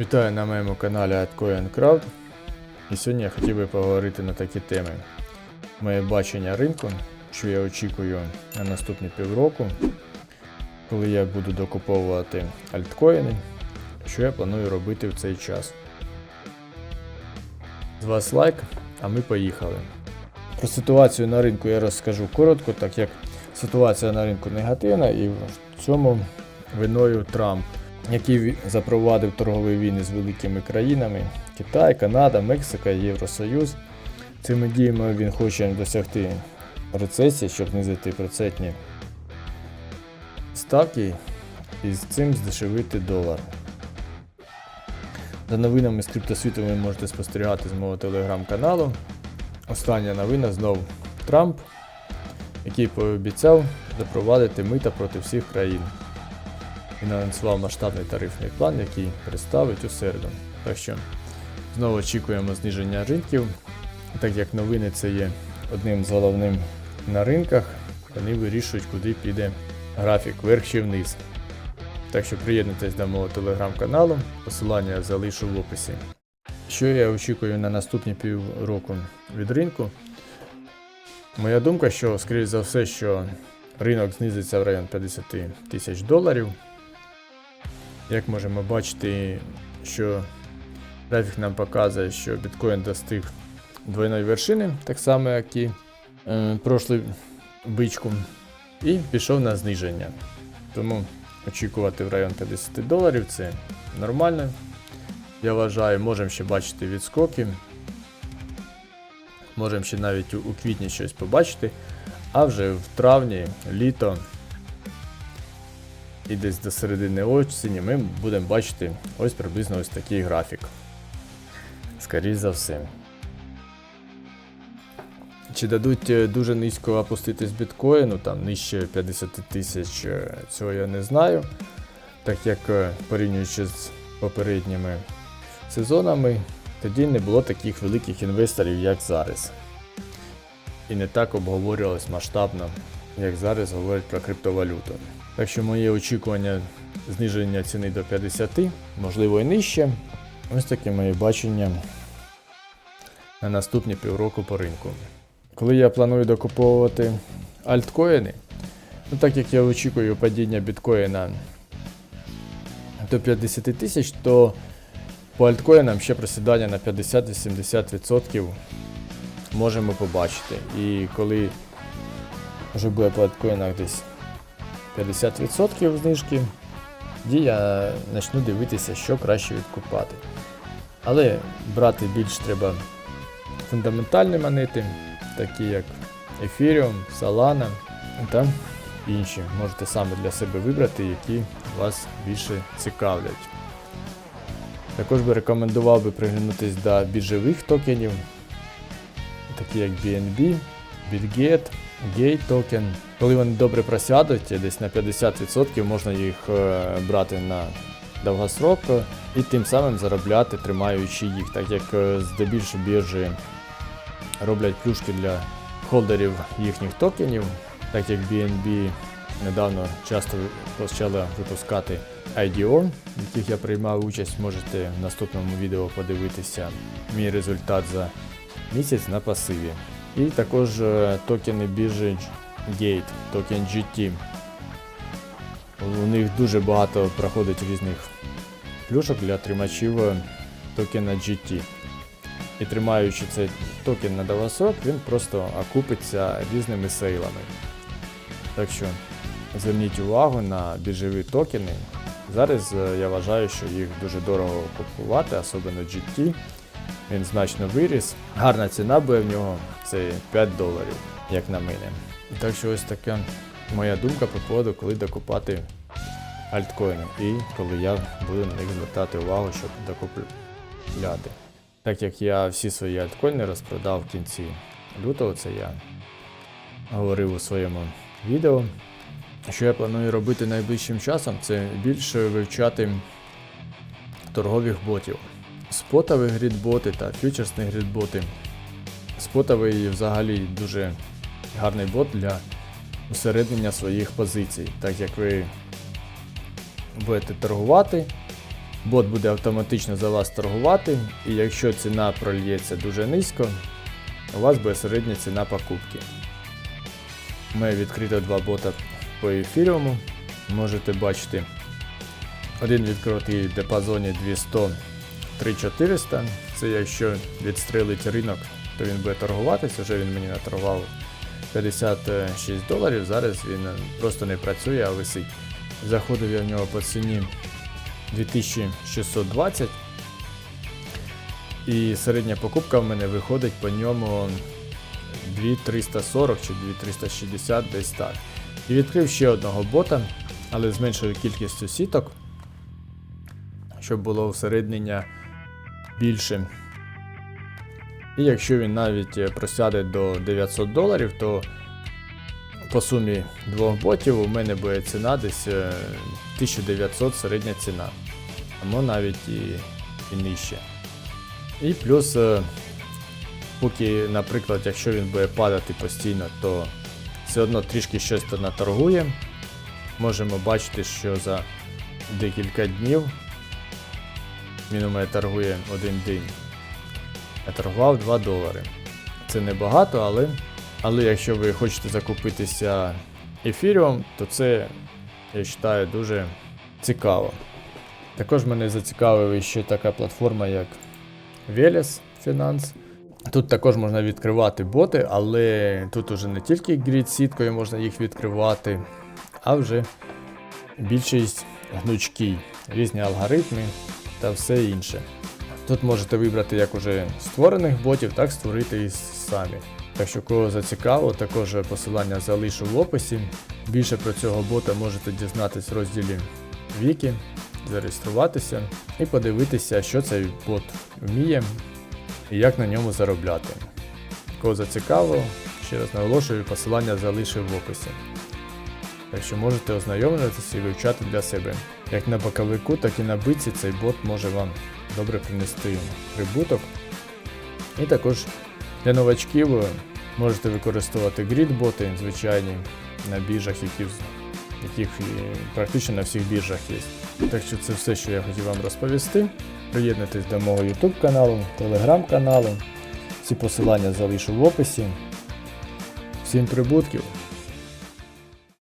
Вітаю на моєму каналі Altcoin Crowd. І сьогодні я хотів би поговорити на такі теми. Моє бачення ринку, що я очікую на наступні півроку, коли я буду докуповувати альткоїни, що я планую робити в цей час. З вас лайк, а ми поїхали. Про ситуацію на ринку я розкажу коротко, так як ситуація на ринку негативна і в цьому виною Трамп який запровадив торгові війни з великими країнами Китай, Канада, Мексика, Євросоюз. Цими діями він хоче досягти рецесії, щоб знизити процентні ставки і з цим здешевити долар. За новинами з криптосвіту ви можете спостерігати з мого телеграм-каналу. Остання новина знов Трамп, який пообіцяв запровадити мита проти всіх країн. Він анонсував масштабний тарифний план, який представить у середу. Так що знову очікуємо зниження ринків. Так як новини це є одним з головним на ринках, вони вирішують, куди піде графік вверх чи вниз. Так що приєднуйтесь до мого телеграм-каналу, посилання я залишу в описі. Що я очікую на наступні півроку від ринку? Моя думка, що, скоріш за все, що ринок знизиться в район 50 тисяч доларів. Як можемо бачити, що графік нам показує, що біткоін достиг двойної вершини, так само, як і е, прошлий бичку, і пішов на зниження. Тому очікувати в район 50 доларів це нормально. Я вважаю, можемо ще бачити відскоки. Можемо ще навіть у, квітні щось побачити, а вже в травні, літо і десь до середини осені ми будемо бачити ось приблизно ось такий графік. Скоріше за все. Чи дадуть е, дуже низько опуститись біткоїну, там нижче 50 тисяч, е, цього я не знаю. Так як е, порівнюючи з попередніми сезонами, тоді не було таких великих інвесторів, як зараз. І не так обговорювалось масштабно, як зараз говорять про криптовалюту. Так що моє очікування зниження ціни до 50, можливо і нижче. Ось таке моє бачення на наступні півроку по ринку. Коли я планую докуповувати альткоїни, ну так як я очікую падіння біткоїна до 50 тисяч, то по альткоїнам ще просідання на 50-70% можемо побачити. І коли вже буде по альткоїнах десь 50% знижки, тоді я почну дивитися, що краще відкупати. Але брати більш треба фундаментальні монети, такі як Ethereum, Solana та інші. Можете саме для себе вибрати, які вас більше цікавлять. Також би рекомендував би приглянутись до біржових токенів, такі як BNB, BitGet, Gate токен. Коли вони добре просядуть, десь на 50% можна їх е, брати на довгосрок і тим самим заробляти, тримаючи їх, так як е, здебільшого біржі роблять плюшки для холдерів їхніх токенів, так як BNB недавно часто почала випускати IDO, в яких я приймав участь, можете в наступному відео подивитися мій результат за місяць на пасиві. І також е, токени біржі Gate, токен GT. У них дуже багато проходить різних плюшок для тримачів е, токена GT. І тримаючи цей токен на довгосрок, він просто окупиться різними сейлами. Так що зверніть увагу на біржові токени. Зараз е, я вважаю, що їх дуже дорого купувати, особливо GT. Він значно виріс. Гарна ціна буде в нього це 5 доларів, як на мене. Так що ось така моя думка по поводу, коли докупати альткоїни і коли я буду на них звертати увагу, щоб докупляти. Так як я всі свої альткоїни розпродав в кінці лютого, це я говорив у своєму відео. Що я планую робити найближчим часом, це більше вивчати торгових ботів. Спотові грідботи та фьючерсні грідботи. Спотовий взагалі дуже гарний бот для усереднення своїх позицій, так як ви будете торгувати Бот буде автоматично за вас торгувати, і якщо ціна прольється дуже низько, у вас буде середня ціна покупки. Ми відкрито два бота по ефіріуму. Можете бачити один відкритий в діапазоні 200 3400. Це якщо відстрелить ринок, то він буде торгуватися. Вже він мені наторгував 56 доларів. Зараз він просто не працює, а висить. Заходив я в нього по ціні 2620. І середня покупка в мене виходить по ньому 2340 чи 2360 десь так. І відкрив ще одного бота, але з меншою кількістю сіток, щоб було усереднення більше. І якщо він навіть е, просяде до 900 доларів, то по сумі двох ботів у мене буде ціна десь е, 1900 середня ціна. Або навіть і, і нижче. І плюс, е, поки, наприклад, якщо він буде падати постійно, то все одно трішки щось наторгує. Можемо бачити, що за декілька днів він торгує один день. Я торгував 2 долари. Це небагато, але, але якщо ви хочете закупитися ефіріум, то це, я вважаю, дуже цікаво. Також мене зацікавила ще така платформа, як Veles Finance. Тут також можна відкривати боти, але тут уже не тільки грід сіткою можна їх відкривати, а вже більшість гнучки, різні алгоритми та все інше. Тут можете вибрати як уже створених ботів, так створити і самі. Так що кого зацікавило, також посилання залишу в описі. Більше про цього бота можете дізнатись в розділі Віки, зареєструватися і подивитися, що цей бот вміє і як на ньому заробляти. Кого зацікавило, ще раз наголошую, посилання залишив в описі. Так що можете ознайомлюватися і вивчати для себе. Як на боковику, так і на битці цей бот може вам добре принести прибуток. І також для новачків е, можете використовувати грідботи звичайні на біржах, які, яких е, практично на всіх біржах є. Так що це все, що я хотів вам розповісти. Приєднуйтесь до мого YouTube каналу, телеграм каналу. Всі посилання залишу в описі. Всім прибутків!